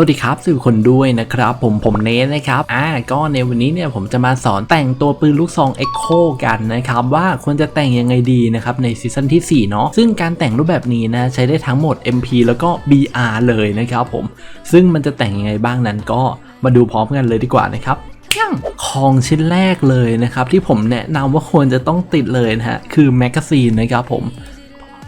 วัสดีครับสื่อคนด้วยนะครับ ผมผมเนสนะครับอ่าก็ในวันนี้เนี่ยผมจะมาสอนแต่งตัวปืนลูกซอง Echo กันนะครับว่าควรจะแต่งยังไงดีนะครับในซีซั่นที่4เนาะซึ่งการแต่งรูปแบบนี้นะใช้ได้ทั้งหมด MP แล้วก็ BR เลยนะครับผมซึ่งมันจะแต่งยังไงบ้างนั้นก็มาดูพร้อมกันเลยดีกว่านะครับของชิ้นแรกเลยนะครับที่ผมแนะนำว่าควรจะต้องติดเลยนะฮะคือแมกกาซีนนะครับผม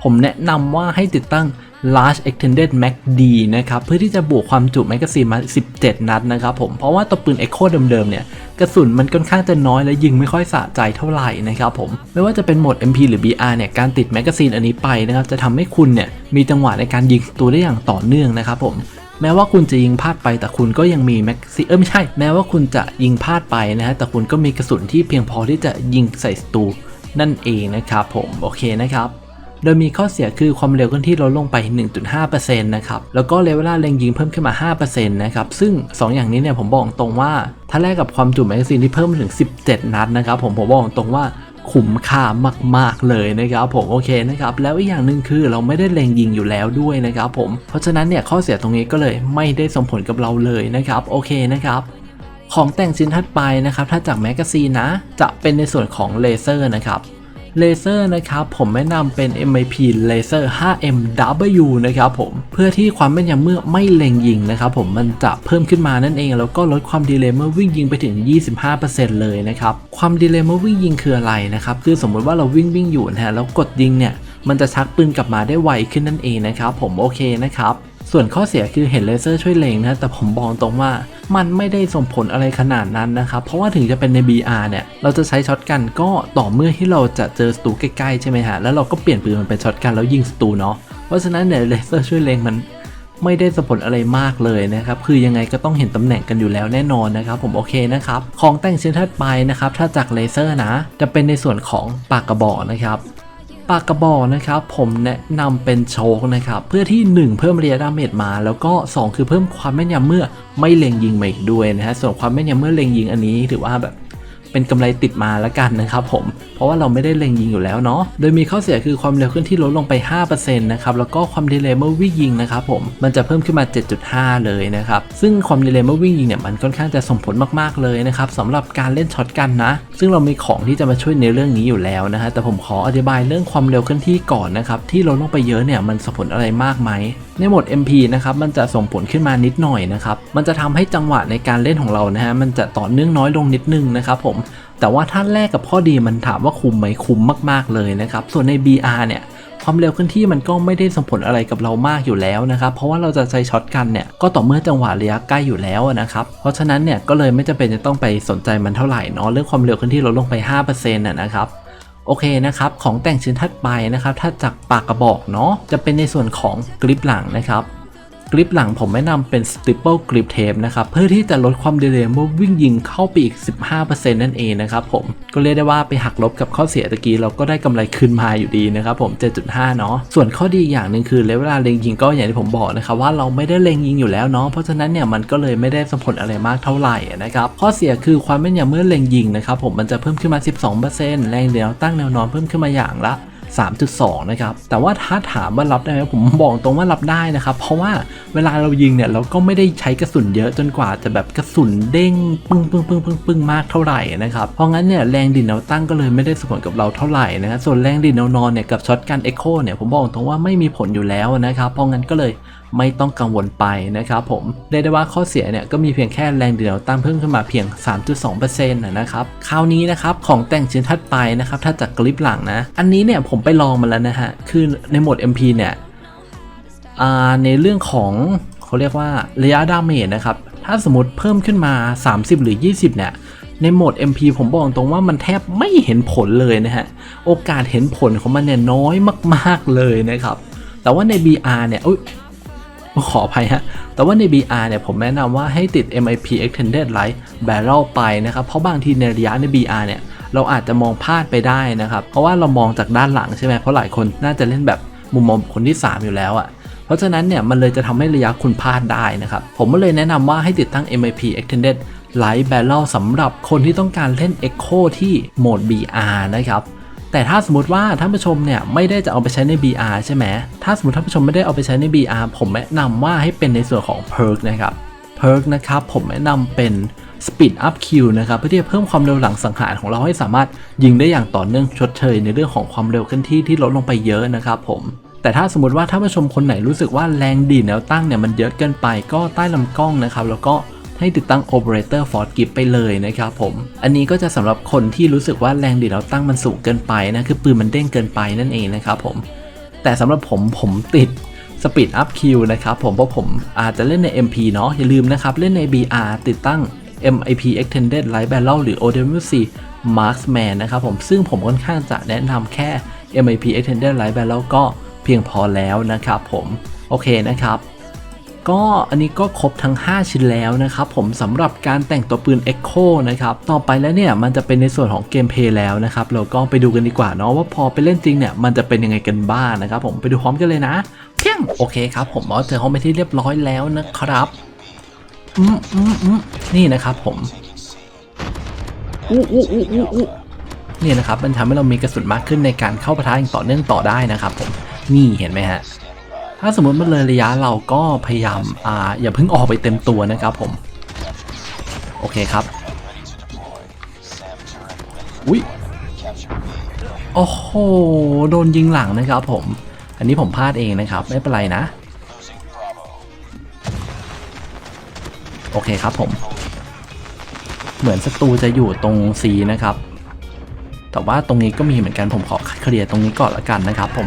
ผมแนะนำว่าให้ติดตั้ง large extended mag d นะครับเพื่อที่จะบวกความจุแมกกาซีนมา 17 นัดนะครับผมเพราะว่าตัวปืน Echo เดิมๆเนี่ยกระสุนมันค่อนข้างจะน้อยและยิงไม่ค่อยสะใจเท่าไหร่นะครับผมไม่ว่าจะเป็นโหมด MP หรือ BR เนี่ยการติดแมกกาซีนอันนี้ไปนะครับจะทำให้คุณเนี่ยมีจังหวะในการยิงตัวได้อย่างต่อเนื่องนะครับผมแม้ว่าคุณจะยิงพลาดไปแต่คุณก็ยังมีแม็กซีเออไม่ใช่ แม้ว่าคุณจะยิงพลาดไปนะฮะแต่คุณก็มีกระสุนที่เพียงพอที่จะยิงใส่ศัตรูนั่นเองนะครับผมโอเคนะครับ โดยมีข้อเสียคือความเร็วเคลื่อนที่ลดลงไป 1.5%นะครับแล้วก็เลเวลาเล็งยิงเพิ่มขึ้นมา 5%นะครับซึ่ง 2 อย่างนี้เนี่ยผมบอกตรงว่า ถ้าแลกกับความจุแมกกาซีนที่เพิ่มถึง 17 นัดนะครับผมผมบอกตรงว่าคุ้มค่ามาก ๆ เลยนะครับผมโอเคนะครับแล้วอีกอย่างหนึ่งคือเราไม่ได้เล็งยิงอยู่แล้วด้วยนะครับผมเพราะฉะนั้นเนี่ยข้อเสียตรงนี้ก็เลยไม่ได้ส่งผลกับเราเลยนะครับโอเคนะครับของแต่งชิ้นถัดไปนะครับถ้าจากแมกกาซีนนะจะเป็นในส่วนของเลเซอร์นะครับ เลเซอร์นะครับผมแนะนำเป็น MIP Laser 5MW นะครับผมเพื่อที่ความแม่นยำเมื่อไม่เล็งยิงนะครับผมมันจะเพิ่มขึ้นมานั่นเอง แล้วก็ลดความดีเลย์เมื่อวิ่งยิงไปถึง 25%เลยนะครับความดีเลย์เมื่อวิ่งยิงคืออะไรนะครับคือสมมติว่าเราวิ่งวิ่งอยู่นะฮะแล้วกดยิงเนี่ยมันจะชักปืนกลับมาได้ไวขึ้นนั่นเองนะครับผมโอเคนะครับ ส่วนข้อเสียคือเห็นเลเซอร์ช่วยเล็งนะแต่ผมบอกตรงว่ามันไม่ได้ส่งผลอะไรขนาดนั้นนะครับเพราะว่าถึงจะเป็นใน BR เนี่ยเราจะใช้ช็อตกันก็ต่อเมื่อที่เราจะเจอศัตรูใกล้ๆใช่ไหมฮะแล้วเราก็เปลี่ยนปืนมันเป็นช็อตกันแล้วยิงศัตรูเนาะเพราะฉะนั้นเนี่ยเลเซอร์ช่วยเล็งมันไม่ได้ส่งผลอะไรมากเลยนะครับ คือยังไงก็ต้องเห็นตำแหน่งกันอยู่แล้วแน่นอนนะครับ ผมโอเคนะครับ ของแต่งชิ้นถัดไปนะครับ ถ้าจากเลเซอร์นะ จะเป็นในส่วนของปากกระบอกนะครับ ปากกระบอกนะครับผมแนะนำเป็นโชคนะครับเพื่อที่ 1 เพิ่มระยะดาเมจมา แล้วก็ 2 คือเพิ่มความแม่นยำเมื่อไม่เล็งยิงมาอีกด้วยนะฮะส่วนความแม่นยำเมื่อเล็งยิงอันนี้ถือว่าแบบเป็นกำไรติดมาแล้วกันนะครับผม ราะว่าเราไม่ได้เล็งยิงอยู่แล้วเนาะ โดยมีข้อเสียคือความเร็วเคลื่อนที่ลดลงไป 5%นะครับ แล้วก็ความดีเลย์เมื่อวิ่งยิงนะครับผม มันจะเพิ่มขึ้นมา 7.5 เลยนะครับ ซึ่งความดีเลย์เมื่อวิ่งยิงเนี่ยมันค่อนข้างจะส่งผลมากๆเลยนะครับสำหรับการเล่นช็อตกันนะ ซึ่งเรามีของที่จะมาช่วยในเรื่องนี้อยู่แล้วนะฮะ แต่ผมขออธิบายเรื่องความเร็วเคลื่อนที่ก่อนนะครับที่ลดลงไปเยอะเนี่ยมันส่งผลอะไรมากไหมในโหมด MP นะครับมันจะส่งผลขึ้นมานิดหน่อยนะครับมันจะทำให้จังหวะในการเล่นของเรานะฮะมันจะต่อเนื่องน้อยลงนิดนึงนะครับผม แต่ว่าถ้าแลกกับข้อดีมันถามว่าคุ้มไหมคุ้มมาก ๆเลยนะครับ ส่วนใน BR เนี่ยความเร็วเคลื่อนที่มันก็ไม่ได้ส่งผลอะไรกับเรามากอยู่แล้วนะครับ เพราะว่าเราจะใช้ช็อตกันเนี่ยก็ต่อเมื่อจังหวะระยะใกล้อยู่แล้วนะครับ เพราะฉะนั้นเนี่ยก็เลยไม่จำเป็นจะต้องไปสนใจมันเท่าไหร่เนาะเรื่องความเร็วเคลื่อนที่ลดลงไป 5%นะนะครับโอเคนะครับของแต่งชิ้นถัดไปนะครับถ้าจากปากกระบอกเนาะจะเป็นในส่วนของกริปหลังนะครับ กริปหลังผมแนะนำเป็น Stipple Grip Tape นะครับ เพื่อที่จะลดความดีเลย์เมื่อวิ่งยิงเข้าไปอีก 15%นั่นเองนะครับผม ก็เรียกได้ว่าไปหักลบกับข้อเสียตะกี้เราก็ได้กำไรคืนมาอยู่ดีนะครับผม 7.5 เนาะ ส่วนข้อดีอย่างหนึ่งคือเวลาเล็งยิงก็อย่างที่ผมบอกนะครับว่าเราไม่ได้เล็งยิงอยู่แล้วเนาะ เพราะฉะนั้นเนี่ยมันก็เลยไม่ได้ส่งผลอะไรมากเท่าไหร่นะครับ ข้อเสียคือความแม่นยำเมื่อเล็งยิงนะครับผมมันจะเพิ่มขึ้นมา 12%แรงเดียวตั้งแนวนอนเพิ่มขึ้นมาอย่างละ 3.2 นะครับ แต่ว่าถ้าถามว่ารับได้ไหมผมบอกตรงว่ารับได้นะครับ เพราะว่าเวลาเรายิงเนี่ยเราก็ไม่ได้ใช้กระสุนเยอะจนกว่าจะแบบกระสุนเด้งปึ้งปึ้งปึ้งปึ้งปึ้งมากเท่าไหร่นะครับ เพราะงั้นเนี่ยแรงดินเอาตั้งก็เลยไม่ได้ส่งผลกับเราเท่าไหร่นะครับส่วนแรงดินแนวนอนเนี่ยกับช็อตกันเอ็กโคเนี่ยผมบอกตรงว่าไม่มีผลอยู่แล้วนะครับ เพราะงั้นก็เลย ไม่ต้องกังวลไปนะครับผมเรียกได้ว่าข้อเสียเนี่ยก็มีเพียงแค่แรงเดิ่นแนวตั้งเพิ่มขึ้นมาเพียง 3.2%นะครับคราวนี้นะครับของแต่งชิ้นถัดไปนะครับถ้าจากกลิปหลังนะอันนี้เนี่ยผมไปลองมาแล้วนะฮะคือในโหมด MP เนี่ยในเรื่องของเขาเรียกว่าระยะดาเมจนะครับถ้าสมมติเพิ่มขึ้นมา 30 หรือ 20 เนี่ยในโหมด MP ผมบอกตรงว่ามันแทบไม่เห็นผลเลยนะฮะ โอกาสเห็นผลของมันเนี่ยน้อยมาก ๆ เลยนะครับ แต่ว่าใน BR เนี่ย ขออภัยฮะ แต่ว่าใน BR เนี่ยผมแนะนำว่าให้ติด MIP Extended Light Barrel ไปนะครับ เพราะบางทีในระยะใน BR เนี่ย เราอาจจะมองพลาดไปได้นะครับ เพราะว่าเรามองจากด้านหลังใช่ไหมเพราะหลายคนน่าจะเล่นแบบมุมมองคนที่ 3 อยู่แล้วอะ่ะเพราะฉะนั้นเนี่ยมันเลยจะทำให้ระยะคุณพลาดได้นะครับ ผมก็เลยแนะนำว่าให้ติดตั้ง MIP Extended Light Barrel สำหรับคนที่ต้องการเล่น Echo ที่โหมด BR นะครับ แต่ถ้าสมมติว่าท่านผู้ชมเนี่ยไม่ได้จะเอาไปใช้ใน BR ใช่ไหมถ้าสมมติท่านผู้ชมไม่ได้เอาไปใช้ใน BR ผมแนะนำว่าให้เป็นในส่วนของ Perk นะครับ Perk นะครับผมแนะนำเป็น Speed Up Q นะครับเพื่อที่จะเพิ่มความเร็วหลังสังหารของเราให้สามารถยิงได้อย่างต่อเนื่องชดเชยในเรื่องของความเร็วเคลื่อนที่ที่ลดลงไปเยอะนะครับผมแต่ถ้าสมมติว่าท่านผู้ชมคนไหนรู้สึกว่าแรงดีดแนวตั้งเนี่ยมันเยอะเกินไปก็ใต้ลำกล้องนะครับแล้วก็ ให้ติดตั้ง Operator Force Grip ไปเลยนะครับผม อันนี้ก็จะสำหรับคนที่รู้สึกว่าแรงดีดแนวตั้งมันสูงเกินไปนะ คือปืนมันเด้งเกินไปนั่นเองนะครับผม แต่สำหรับผมผมติด Speed Up Q นะครับผม เพราะผมอาจจะเล่นใน MP เนาะอย่าลืมนะครับ เล่นใน BR ติดตั้ง MIP Extended Light Barrel หรือ OWC Marksman นะครับผมซึ่งผมค่อนข้างจะแนะนำแค่ MIP Extended Light Barrel ก็เพียงพอแล้วนะครับผม โอเคนะครับ ก็อันนี้ก็ครบทั้ง 5 ชิ้นแล้วนะครับผมสำหรับการแต่งตัวปืน Echo นะครับต่อไปแล้วเนี่ยมันจะเป็นในส่วนของเกมเพลย์แล้วนะครับเราก็ไปดูกันดีกว่าเนาะว่าพอไปเล่นจริงเนี่ยมันจะเป็นยังไงกันบ้างนะครับผมไปดูพร้อมกันเลยนะเพียงโอเคครับผมเอาเจอห้องไปที่เรียบร้อยแล้วนะครับอืมอืมอืมนี่นะครับผมอู้อู้อู้อู้อู้นี่นะครับมันทำให้เรามีกระสุนมากขึ้นในการเข้าปะทะอย่างต่อเนื่องต่อได้นะครับผมนี่เห็นไหมฮะ ถ้าสมมติมันเลยระยะเราก็พยายามอ่าอย่าเพิ่งออกไปเต็มตัวนะครับผม โอเคครับ อุ้ยโอ้โห โดนยิงหลังนะครับผม อันนี้ผมพลาดเองนะครับ ไม่เป็นไรนะ โอเคครับผม เหมือนศัตรูจะอยู่ตรง C นะครับ แต่ว่าตรงนี้ก็มีเหมือนกันผมขอเคลียร์ตรงนี้ก่อนละกันนะครับผม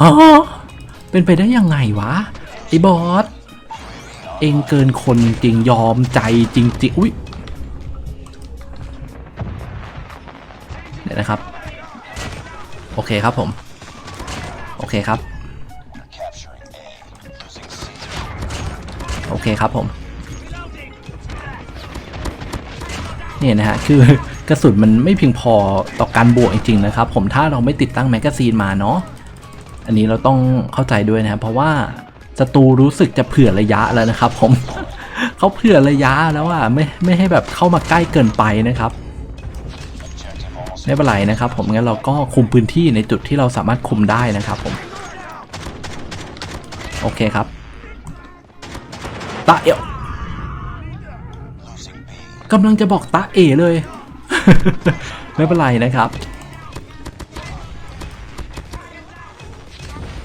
ฮะ เป็นไปได้ยังไงวะไอ้บอส เองเกินคนจริงยอมใจจริงๆ อุ้ยเดี๋ยวนะครับ โอเคครับผม โอเคครับ โอเคครับผมเนี่ยนะฮะคือกระสุนมันไม่เพียงพอต่อการบวกจริงๆนะครับ ผมถ้าเราไม่ติดตั้งแมกกาซีนมาเนาะ อันนี้เราต้องเข้าใจด้วยนะครับเพราะว่าศัตรูรู้สึกจะเผื่อระยะแล้วนะครับ ผมเขาเผื่อระยะแล้วว่าไม่ไม่ให้แบบเข้ามาใกล้เกินไปนะครับไม่เป็นไรนะครับ ผมงั้นเราก็คุมพื้นที่ในจุดที่เราสามารถคุมได้นะครับ ผม โอเคครับตาเอวกำลังจะบอกตาเอเลย ไม่เป็นไรนะครับ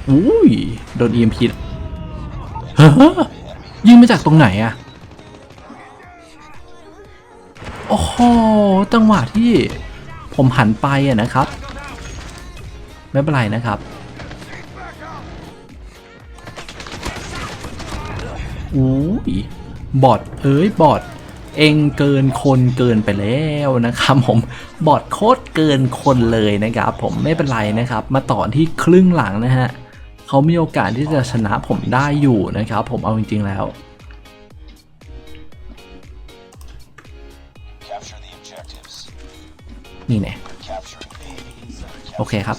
อุ้ยโดน EMP เฮ้อยิงมาจากตรงไหนอะโอ้โหจังหวะที่ผมหันไปอะนะครับ ไม่เป็นไรนะครับอุ้ยบอดเอ้ยบอดเองเกินคนเกินไปแล้วนะครับผมบอดโคตรเกินคนเลยนะครับ ผมไม่เป็นไรนะครับ มาต่อที่ครึ่งหลังนะฮะ เขามีโอกาสที่จะชนะผมได้อยู่นะครับ ผมเอาจริง ๆ แล้วนี่แน่ Capturing B. โอเคครับ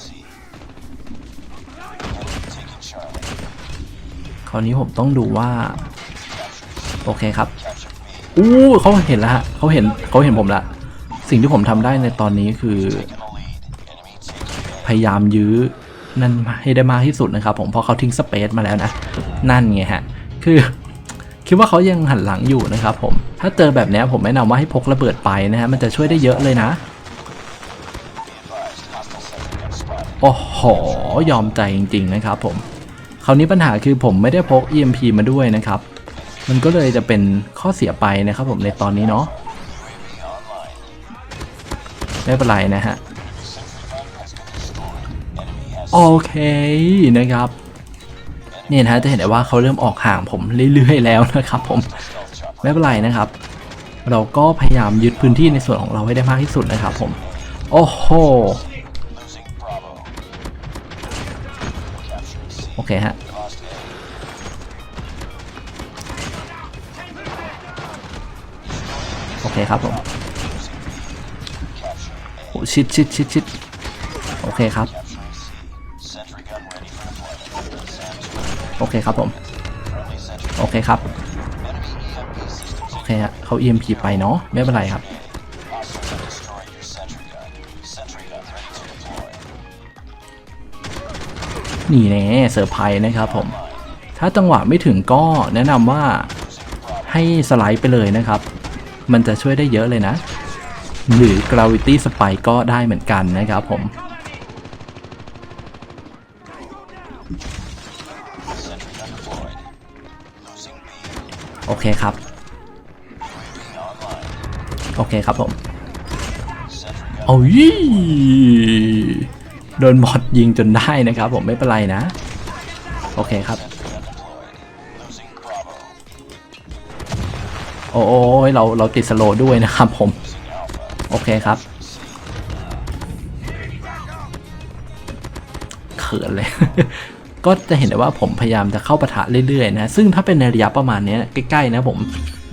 คราวนี้ผมต้องดูว่า โอเคครับอู้เขาเห็นแล้วฮะเขาเห็นเขาเห็นผมละ สิ่งที่ผมทำได้ในตอนนี้คือ พยายามยื้อ นั่นให้ได้มากที่สุดนะครับผมเพราะเขาทิ้งสเปซมาแล้วนะ นั่นไงฮะ คือคิดว่าเขายังหันหลังอยู่นะครับผม ถ้าเจอแบบนี้ผมแนะนำว่าให้พกระเบิดไปนะฮะ มันจะช่วยได้เยอะเลยนะ โอ้โห ยอมใจจริง ๆ นะครับผม คราวนี้ปัญหาคือผมไม่ได้พก EMP มาด้วยนะครับ มันก็เลยจะเป็นข้อเสียไปนะครับผมในตอนนี้เนาะ ไม่เป็นไรนะฮะ โอเคนะครับนี่นะจะเห็นได้ว่าเขาเริ่มออกห่างผมเรื่อยๆแล้วนะครับผมไม่เป็นไรนะครับ เราก็พยายามยึดพื้นที่ในส่วนของเราให้ได้มากที่สุดนะครับผม โอ้โหโอเคฮะโอเคครับผมโอ้ชิดชิดชิดชิดโอเคครับ โอเคครับผม โอเคครับ โอเคฮะเขา EMP ไปเนาะไม่เป็นไรครับ นี่แน่เซอร์ไพรส์นะครับผม ถ้าจังหวะไม่ถึงก็แนะนำว่าให้สไลด์ไปเลยนะครับ มันจะช่วยได้เยอะเลยนะ หรือ Gravity Spike ก็ได้เหมือนกันนะครับผม โอเคครับ โอเคครับผม Sentry gun โอ้ยโดนบอทยิงจนได้นะครับผมไม่เป็นไรนะ โอเคครับ โอ้ยเราเราติดสโลด้วยนะครับผม โอเคครับเขินเลย ก็จะเห็นได้ว่าผมพยายามจะเข้าปะทะเรื่อยๆนะ ซึ่งถ้าเป็นในระยะประมาณนี้ใกล้ๆนะผม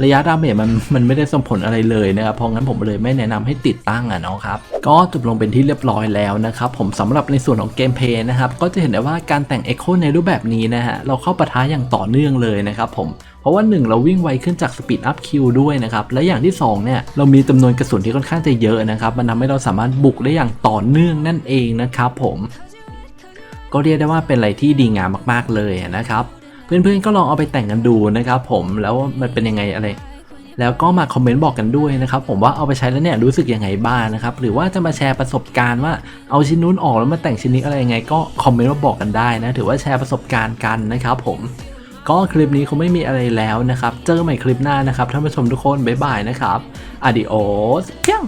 ระยะดาเมจมันมันไม่ได้ส่งผลอะไรเลยนะครับเพราะงั้นผมเลยไม่แนะนำให้ติดตั้งอะเนาะครับ ก็จบลงเป็นที่เรียบร้อยแล้วนะครับ ผมสำหรับในส่วนของเกมเพย์นะครับ ก็จะเห็นได้ว่าการแต่ง Echo ในรูปแบบนี้นะฮะเราเข้าปะทะอย่างต่อเนื่องเลยนะครับผมเพราะว่า 1 เราวิ่งไวขึ้นจากสปีดอัพคิวด้วยนะครับ และอย่างที่ 2 เนี่ย เรามีจำนวนกระสุนที่ค่อนข้างจะเยอะนะครับ มันทำให้เราสามารถบุกได้อย่างต่อเนื่องนั่นเองนะครับผม ก็เรียกได้ว่าเป็นอะไรที่ดีงามมาก ๆเลยนะครับ เพื่อนๆก็ลองเอาไปแต่งกันดูนะครับ ผมแล้วมันเป็นยังไงอะไร แล้วก็มาคอมเมนต์บอกกันด้วยนะครับ ผมว่าเอาไปใช้แล้วเนี่ยรู้สึกยังไงบ้างนะครับ หรือว่าจะมาแชร์ประสบการณ์ว่าเอาชิ้นนู้นออกแล้วมาแต่งชิ้นนี้อะไรยังไง ก็คอมเมนต์มาบอกกันได้นะ ถือว่าแชร์ประสบการณ์กันนะครับ ผมก็คลิปนี้คงไม่มีอะไรแล้วนะครับ เจอกันใหม่คลิปหน้านะครับท่านผู้ชมทุกคน บ๊ายบายนะครับ adios เพียง